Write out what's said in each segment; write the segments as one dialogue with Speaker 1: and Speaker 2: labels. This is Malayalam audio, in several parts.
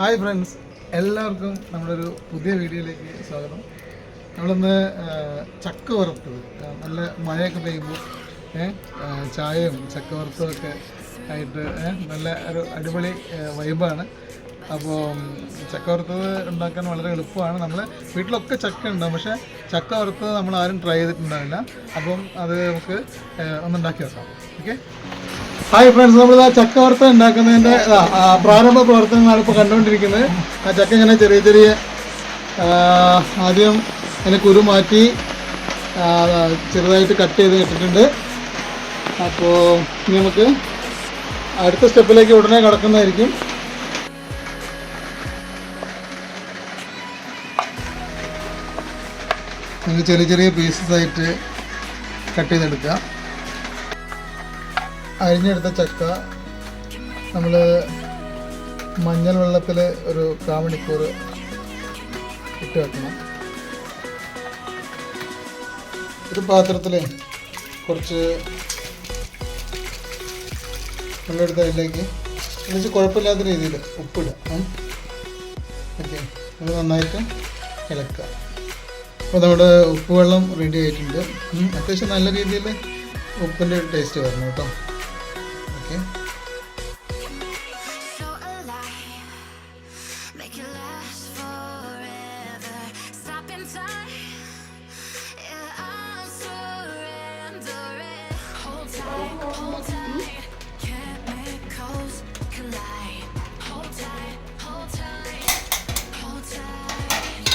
Speaker 1: ഹായ് ഫ്രണ്ട്സ് എല്ലാവർക്കും നമ്മുടെ ഒരു പുതിയ വീഡിയോയിലേക്ക് സ്വാഗതം. നമ്മളിന്ന് ചക്ക വറുത്തത്. നല്ല മഴയൊക്കെ പെയ്യുമ്പോൾ ചായയും ചക്ക വറുത്തതൊക്കെ ആയിട്ട് നല്ല ഒരു അടിപൊളി വൈബാണ് അപ്പോൾ ചക്ക വറുത്തത് ഉണ്ടാക്കാൻ വളരെ എളുപ്പമാണ്. നമ്മൾ വീട്ടിലൊക്കെ ചക്ക ഉണ്ടാവും പക്ഷേ ചക്ക വറുത്തത് നമ്മൾ ആരും ട്രൈ ചെയ്തിട്ടുണ്ടാവില്ല. അപ്പം അത് നമുക്ക് ഒന്നുണ്ടാക്കി വെക്കാം ഓക്കെ ഹായ് ഫ്രണ്ട്സ് നമ്മൾ ആ ചക്ക വറുത്ത ഉണ്ടാക്കുന്നതിന്റെ പ്രാരംഭ പ്രവർത്തനങ്ങളാണ് ഇപ്പോൾ കണ്ടുകൊണ്ടിരിക്കുന്നത്. ആ ചക്ക ഇങ്ങനെ ചെറിയ ചെറിയ ആദ്യം അതിനെ കുരു മാറ്റി ചെറുതായിട്ട് കട്ട് ചെയ്ത് ഇട്ടിട്ടുണ്ട്. അപ്പോൾ ഇനി നമുക്ക് അടുത്ത സ്റ്റെപ്പിലേക്ക് ഉടനെ കടക്കുന്നതായിരിക്കും. ചെറിയ ചെറിയ പീസസ് ആയിട്ട് കട്ട് ചെയ്തെടുക്കുക അരിഞ്ഞെടുത്ത ചക്ക നമ്മൾ മഞ്ഞൾ വെള്ളത്തിൽ ഒരു കാമണിക്കൂർ ഇട്ട് വെക്കണം. ഒരു പാത്രത്തിൽ കുറച്ച് വെള്ളമെടുത്ത് അതിലേക്ക് എന്നുവെച്ചാൽ കുഴപ്പമില്ലാത്ത രീതിയിൽ ഉപ്പിടുക ഓക്കെ. അത് നന്നായിട്ട് ഇളക്കുക. അപ്പോൾ നമ്മുടെ ഉപ്പ് വെള്ളം റെഡി ആയിട്ടുണ്ട്. അത്യാവശ്യം നല്ല രീതിയിൽ ഉപ്പിന്റെ ടേസ്റ്റ് വരണം കേട്ടോ. Okay
Speaker 2: so alive. Make it last forever. Stop in time. Yeah, I'm surrendering. Hold tight, hold tight. Chemicals collide. Hold tight, hold tight, hold tight.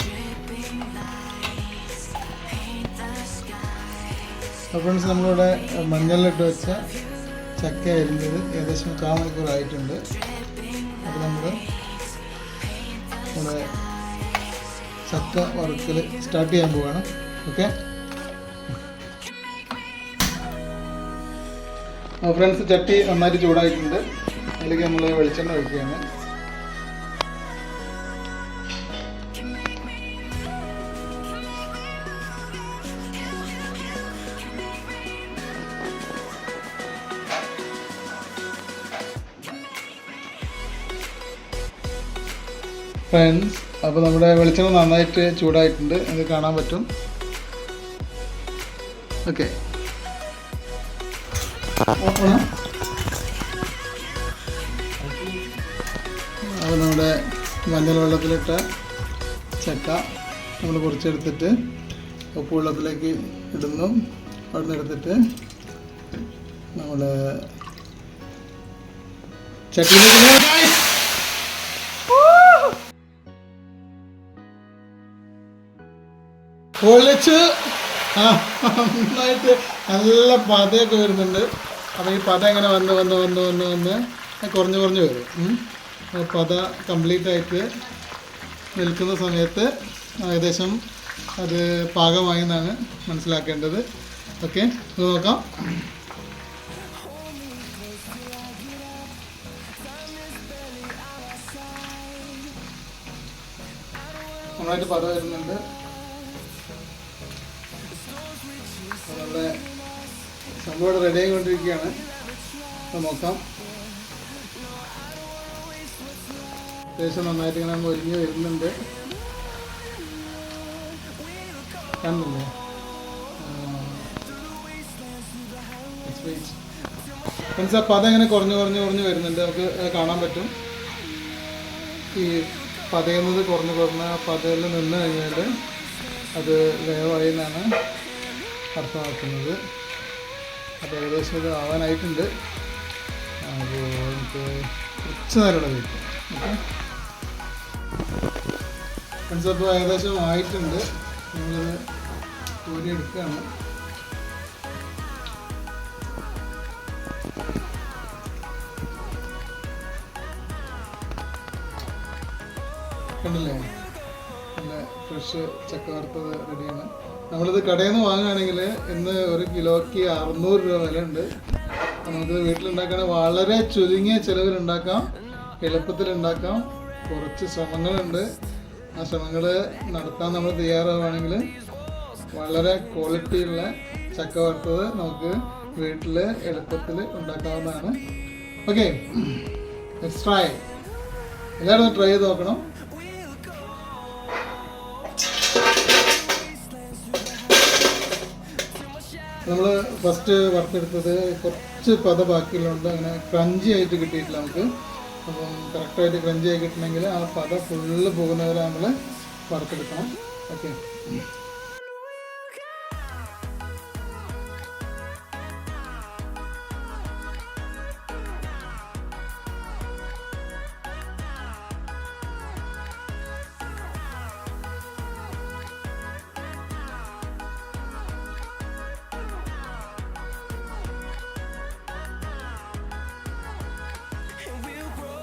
Speaker 2: Dripping lights paint the skies.
Speaker 1: അപ്പോൾ ഫ്രണ്ട്സ് നമ്മളിവിടെ മഞ്ഞളിലിട്ട് വെച്ച ചക്ക അരിഞ്ഞത് ഏകദേശം കാ മണിക്കൂർ ആയിട്ടുണ്ട്. അപ്പോൾ നമ്മൾ നമ്മുടെ ചക്ക വറുക്കൽ സ്റ്റാർട്ട് ചെയ്യാൻ പോവാണ്. ഓക്കെ ഫ്രണ്ട്സ് ചട്ടി നന്നായിട്ട് ചൂടായിട്ടുണ്ട്. അതിലേക്ക് നമ്മൾ വെളിച്ചെണ്ണ ഒഴിക്കുകയാണ്. ഫ്രണ്ട്സ് അപ്പോൾ നമ്മുടെ വെളിച്ചെണ്ണ നന്നായിട്ട് ചൂടായിട്ടുണ്ട്. ഇത് കാണാൻ പറ്റും. ഓക്കെ അപ്പോൾ നമ്മുടെ മഞ്ഞൾ വെള്ളത്തിലിട്ട ചക്ക നമ്മൾ കുറച്ചെടുത്തിട്ട് ഉപ്പ് വെള്ളത്തിലേക്ക് ഇടുന്നു. അവിടെ നിന്ന് എടുത്തിട്ട് നമ്മൾ ചട്ടിയിലേക്ക് പൊളിച്ച്. നന്നായിട്ട് നല്ല പതയൊക്കെ വരുന്നുണ്ട്. അപ്പോൾ ഈ പത ഇങ്ങനെ വന്ന് വന്ന് വന്ന് വന്ന് വന്ന് കുറഞ്ഞ് കുറഞ്ഞ് വരും. പത കംപ്ലീറ്റ് ആയിട്ട് നിൽക്കുന്ന സമയത്ത് ഏകദേശം അത് പാകമായി എന്നാണ് മനസ്സിലാക്കേണ്ടത്. ഓക്കെ ഇത് നോക്കാം. നന്നായിട്ട് പത വരുന്നുണ്ട്. നമ്മുടെ സംഭവം റെഡി ആയിക്കൊണ്ടിരിക്കുകയാണ്. നോക്കാം. അത്യാവശ്യം നന്നായിട്ട് ഇങ്ങനെ ഒരുങ്ങി വരുന്നുണ്ട്. കണ്ടില്ലേ? ഫ്രണ്ട്സ് അപ്പോൾ അതങ്ങനെ കുറഞ്ഞ് കുറഞ്ഞ് കുറഞ്ഞ് വരുന്നുണ്ട്? നമുക്ക് കാണാൻ പറ്റും. ഈ പതയുന്നത് കുറഞ്ഞ് കുറഞ്ഞ് പതയിൽ നിന്ന് കഴിഞ്ഞാൽ അത് വേവായി എന്നാണ് അർത്ഥമാക്കുന്നത്. അപ്പോൾ ഏകദേശം ഇത് ആവാനായിട്ടുണ്ട്. അപ്പോൾ നമുക്ക് കുറച്ച് നേരം കൂടെ വയ്ക്കാം ഓക്കെ. ഫ്രണ്ട്സ് അപ്പോൾ ഏകദേശം ആയിട്ടുണ്ട്. നമ്മളത് തോരി എടുക്കുകയാണ് കണ്ടില്ലേ? നല്ല ഫ്രഷ് ചക്ക വറുത്തത് റെഡിയാണ് നമ്മളിത് കടയിൽ നിന്ന് വാങ്ങുകയാണെങ്കിൽ ഇന്ന് ഒരു കിലോയ്ക്ക് അറുന്നൂറ് രൂപ വില ഉണ്ട് നമുക്ക് വീട്ടിലുണ്ടാക്കുകയാണെങ്കിൽ വളരെ ചുരുങ്ങിയ എളുപ്പത്തിൽ ഉണ്ടാക്കാം കുറച്ച് ശ്രമങ്ങളുണ്ട്. ആ ശ്രമങ്ങൾ നടത്താൻ നമ്മൾ തയ്യാറാവുകയാണെങ്കിൽ വളരെ ക്വാളിറ്റിയുള്ള ചക്ക വറുത്തത് നമുക്ക് വീട്ടിൽ എളുപ്പത്തിൽ ഉണ്ടാക്കാവുന്നതാണ്. ഓക്കെ ട്രൈ എല്ലാവരും ട്രൈ ചെയ്ത് നോക്കണം. നമ്മൾ ഫസ്റ്റ് വറുത്തെടുത്തത് കുറച്ച് പത ബാക്കിയുള്ളതുകൊണ്ട് അങ്ങനെ ക്രഞ്ചി ആയിട്ട് കിട്ടിയിട്ടില്ല നമുക്ക്. അപ്പം കറക്റ്റായിട്ട് ക്രഞ്ചി ആയി കിട്ടണമെങ്കിൽ ആ പത ഫുള്ള് പോകുന്നവരെ നമ്മൾ വറുത്തെടുക്കണം. ഓക്കെ